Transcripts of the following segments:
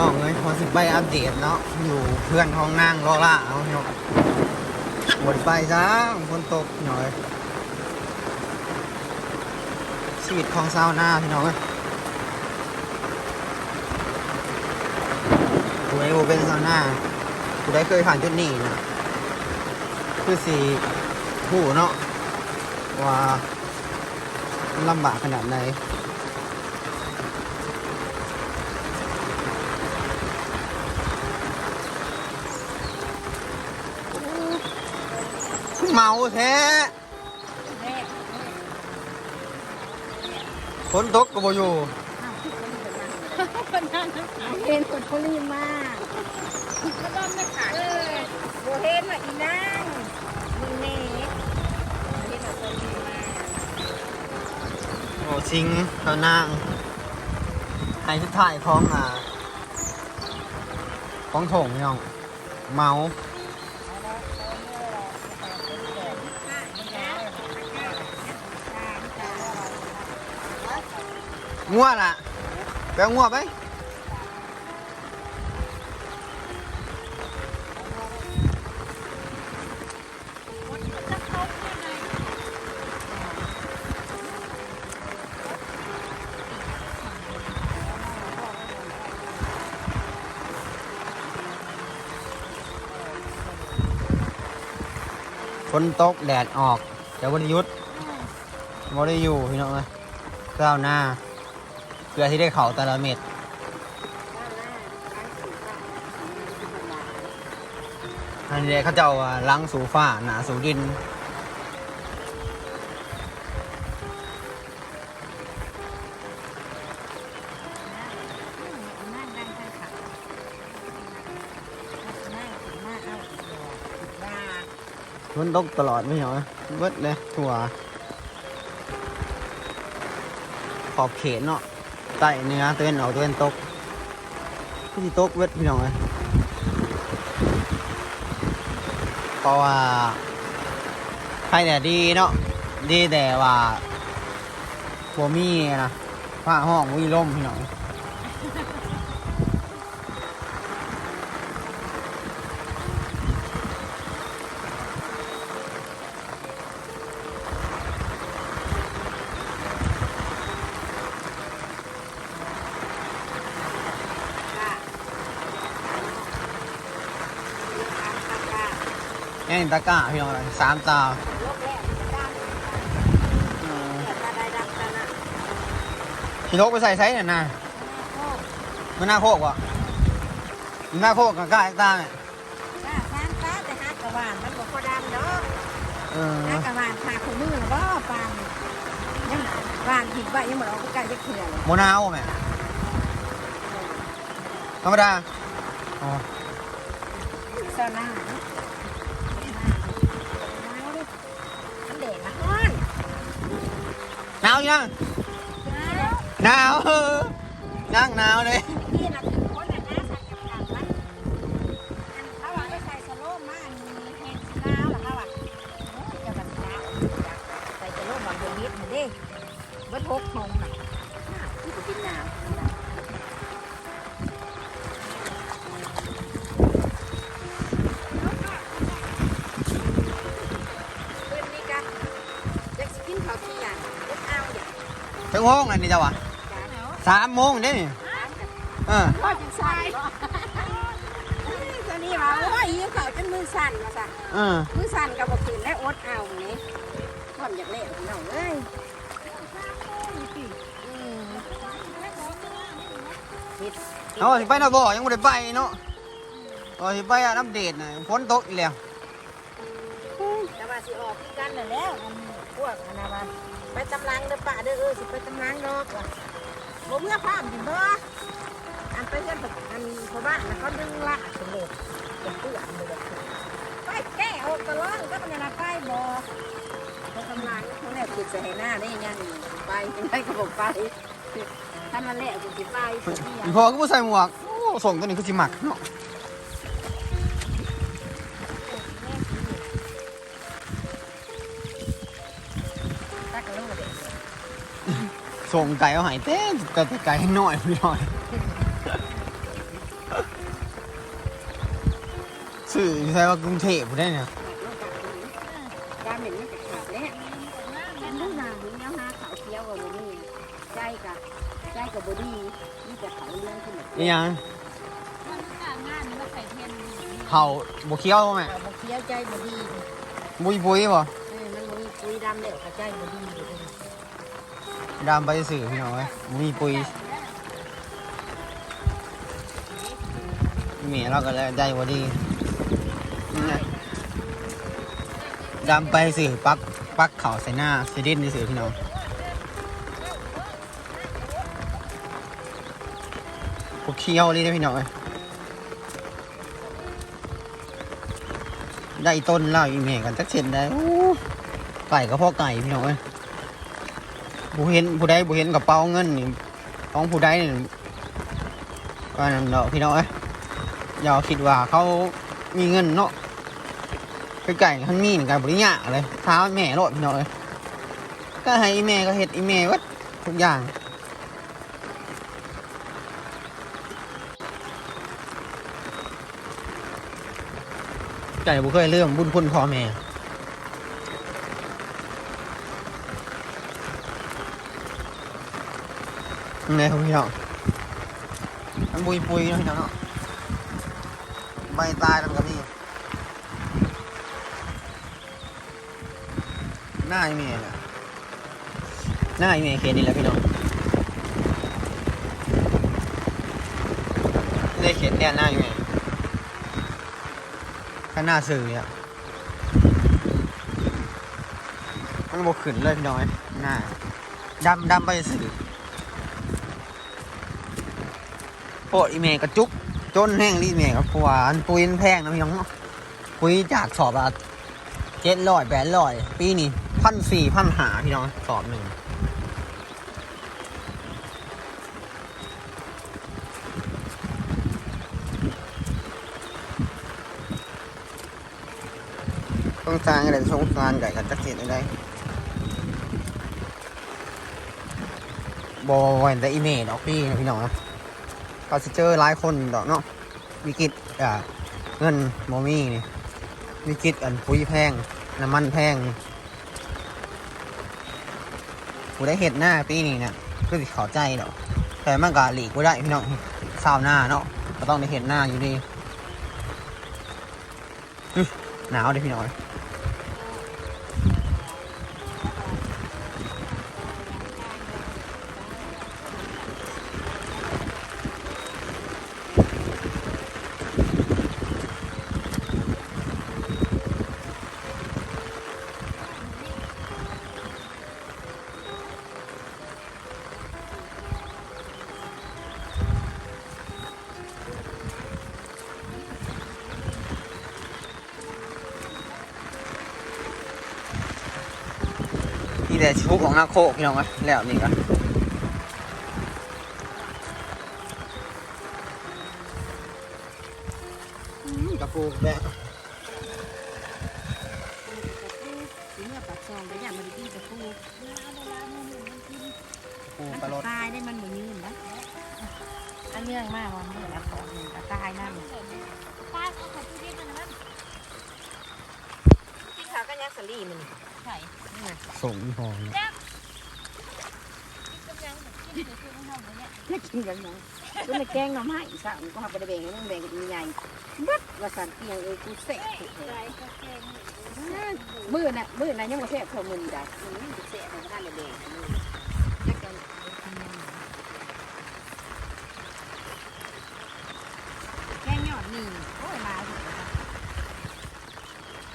น้องเลยพอสิไปอัปเดตเนาะอยู่เพื่อนของนางรอล่าเอาพี่น้องหมดไปจ้าฝนตกหน่อยชีวิตของชาวนาพี่น้องเอ้ยผู้ใดบ่เป็นชาวนาผู้ใดเคยผ่านจุดนี้นะคือสีผู้เนาะว่าลำบากขนาดไหน เมาแท้ฝนตกก็บ่อยู่เห็นคนเขารีบมากก็ต้องไม่ขาดเลยโบเห็นว่าอีนางมึงเน่เห็นคนรีบมากโอ้ชิงเขานางไห้สุดท้ายของอ่าของถงพี่น้องเมา งัวล่ะไปเอางัวไปฝนตกแดดออกแต่วันหยุดบ่ได้อยู่พี่น้องเอ้ยก้าวหน้าเพื่อที่ได้เขาแต่ละเม็ดอันนี้เขาเจ้าว่าล้างสูฟ้าหนาสูดินนั่งนั่งข้างขานั่งถึงมาเอาว่ามันตกตลอดไม่เหรอเบิดเลยถั่วขอบเขตเนาะ ใต้เนื้อตะเองออกตะเวนตกที่ตกเวทพี่น้องเลยเพราะว่าใครแต่ดีเนาะดีแต่ว่าบัวมีนะผ้าห้องวิล่มพี่น้อง แง่งตะกร้าพี่น้องเลยสามตาพี่นกไปใส่ไซส์เนี่ยนะมันหน้าโคกวะมันหน้าโคกกับกล้าตาเนี่ยตาสามตาแต่ฮักกะวานมันบอกพอดำเนาะเออฮักกะวานขาขมือบ่ปานยังวานหิบใบยังเหมือนเอาไปกันจะเขื่อนโมนาวแม่ธรรมดาอ๋อซาน่า หนาวยังหนาวนั่งหนาวเลยนี่นะคือคนน่ะนะสักกับกันมันอันเขาว่าไปใถึงห้องอันนี้จ้าวะจานเนาะสามโมงเด้นี่เออพ่อจังใส่ตัวนี้ว่าโอ้ยยิ้มเขาจนมือสั่นมาสั่นเออมือสั่นกับบ่คืนและอดเอานี่ความอยากเล่นพี่น้องเอ้ยอืมเฮ็ดเอาสิไปนะบ่ยังไม่ได้ไปเนาะเอาสิไปอะน้ำเดทน่ะฝนตกอีกแล้วแต่ว่า สิออกคือกันนั่นแหล้วอันพวกอันนั้นว่าไปตำลังเด้อป้าเด้อเออสิไปตำลังดอกว่ะบ่เมื่อพร้อมกินบ่อันไปเพื่อนผมอันพ่อบ้านน่ะเขาดึงละเป็นเล็ดเป็นเปื้อนเลยไปแก้ออกตะล่องก็มันน่ะไปบ่เขาตำลังเขาแนบคิดใส่ให้หน้าได้ยังไปจังไดก็บ่ไปถ้ามันแหละกูสิไปสิเที่ยอีงพอก็บ่ใส่หมวกโอ้ส่งตัวนี้คือสิหมักเนาะ ส่งไก่เอาใหายเต้แต่ไก่ให้หน่อยพี่หน่อยสื่อใช่ว่ากรุงเทพได้เนี่ยการเหม็นมันจะขาดแล้วมันลูกนางนี่เนาะฮะขาวเขียวกับบ่มีใจกับใจกับบ่ดีนี่จะขาวเรื่องขึ้นมานี่ยังงานนี้มาใส่เทียนเผาบเคี้ยวไหมขาวบ่เขียวใจบ่ดีบุยบุยบ่เออมันบ่มีปุ๋ยดำแล้วก็ใจบ่ดี อยู่เลยดำไปสื่อพี่น้องเอ้ยบ่มีปุยเมียเราก็เลยใจบ่ดีนี่ไงดำไปสื่อปักปักเข่าใส่หน้าใส่ดินในสื่อพี่น้องพวกเคี้ยวนี่นะพี่น้องได้ต้นเล่าอีเมกันจักเช่นได้ไก่ก็พ่อไก่พี่น้องเอ้ย ผู้เห็นผู้ใดผู้เห็นกระเป๋าเงินนี่ของผู้ใดนี่ก็นั่นเนาะพี่น้องเอ้ยอย่าคิดว่าเขามีเงินเนาะไปไก่ขันมีนี่กันบริยาเลยท้าแม่โลดพี่น้องเอ้ยก็ให้อีแม่ก็เฮ็ดอีแม่วัดทุกอย่างไก่บุเคยเรื่องบุญคุณพ่อแม่ นี่ครับพี่น้องมันบุยปุยนะพี่น้องเนาะใบตายแล้วก็มีหน้าไอเมย์น่หน้าไอเมย์เขียนนี่แหละพี่น้องได้เขียนเนี่ยหน้าไอเมย์ข้างหน้าสื่อเนี่ยมันบกขึ้นเลยพี่น้องเอ้ยหน้าดำดำไปสื่อ โปะอีเมกระจุกจนแห้งรีเมกับผัวอันปุยมันแพงนะพี่น้องเนาะปุยจากสอบละเจ็ดร้อยแปดร้อยปีนี้พันสี่พันหาพี่น้องสอบหนึ่งต้องสร้างอะไรสงสารไก่กันจักเจ็ดอะไรบอยแต่อีเมลดอกพี่นะพี่น้องนะ ก็จะเจอหลายคนดอกเนาะวิกฤตอ่าเงินโมมี่นี่วิกฤตอันปุ๋ยแพงน้ำมันแพงนี่กูได้เห็ดหน้าปีนี้เนี่ยก็สิข้าใจดอกแต่มันก็หลีกกูได้พี่น้องสาวหน้าเนาะก็ต้องได้เห็ดหน้าอยู่ดีหนาวเลยพี่น้อง แต่ชุกของนาโคกพี่น้องอะแล้วนี่ก็อืมกระปูแบะปากซองก็อย่ามันกินกับปูปลาลดตายได้มันบ่ยืนนะอันเรื่องมากว่ามันละขอหนึ่งก็ตายนั่น ขาก็ยักสลีมันใส่ส่งอีพอเนี่ยกำลังแบบกินไปซื้อข้าวเนี่ยไม่กินกันยังก็ไม่แกงน้ำให้สั่งก็หาไปแบ่งให้มันแบ่งกันใหญ่บัดว่าสันเอียงเอ้ยกูเสกใส่ก็แกงมือน่ะมือน่ะยังบ่แซ่บเท่ามือนี่ได้มือแซ่บมันท่านเลยแบ่งมือจักกันแกงยอดนี่โอ้ยมาสิ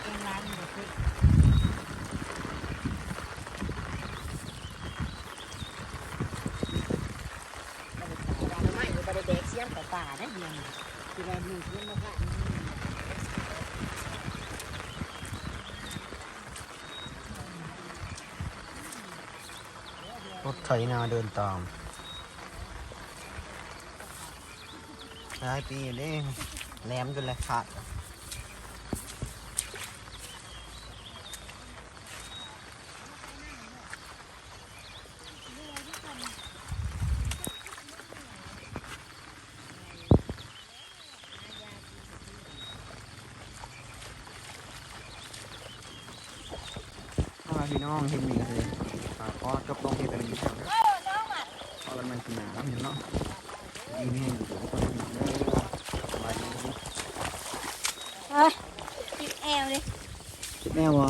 แกงร้านนี่สิไม่บ่ได้ แต่ป่าได้เดียวที่ว่ามือเพิ่นมาว่ารถไถนาเดินตามหลายปีเด้แหลมจนเลยขาด พี่น้องเห็นมีเลยฝากขอจบลงที่เป็นพี่น้องโอ้น้องอะเอากันมากินหนาแล้วพี่น้องดีไม่ให้อยู่ทุกคนพี่น้องเด้อสบายดีเฮ้ยติดแอลเลยแม่ะ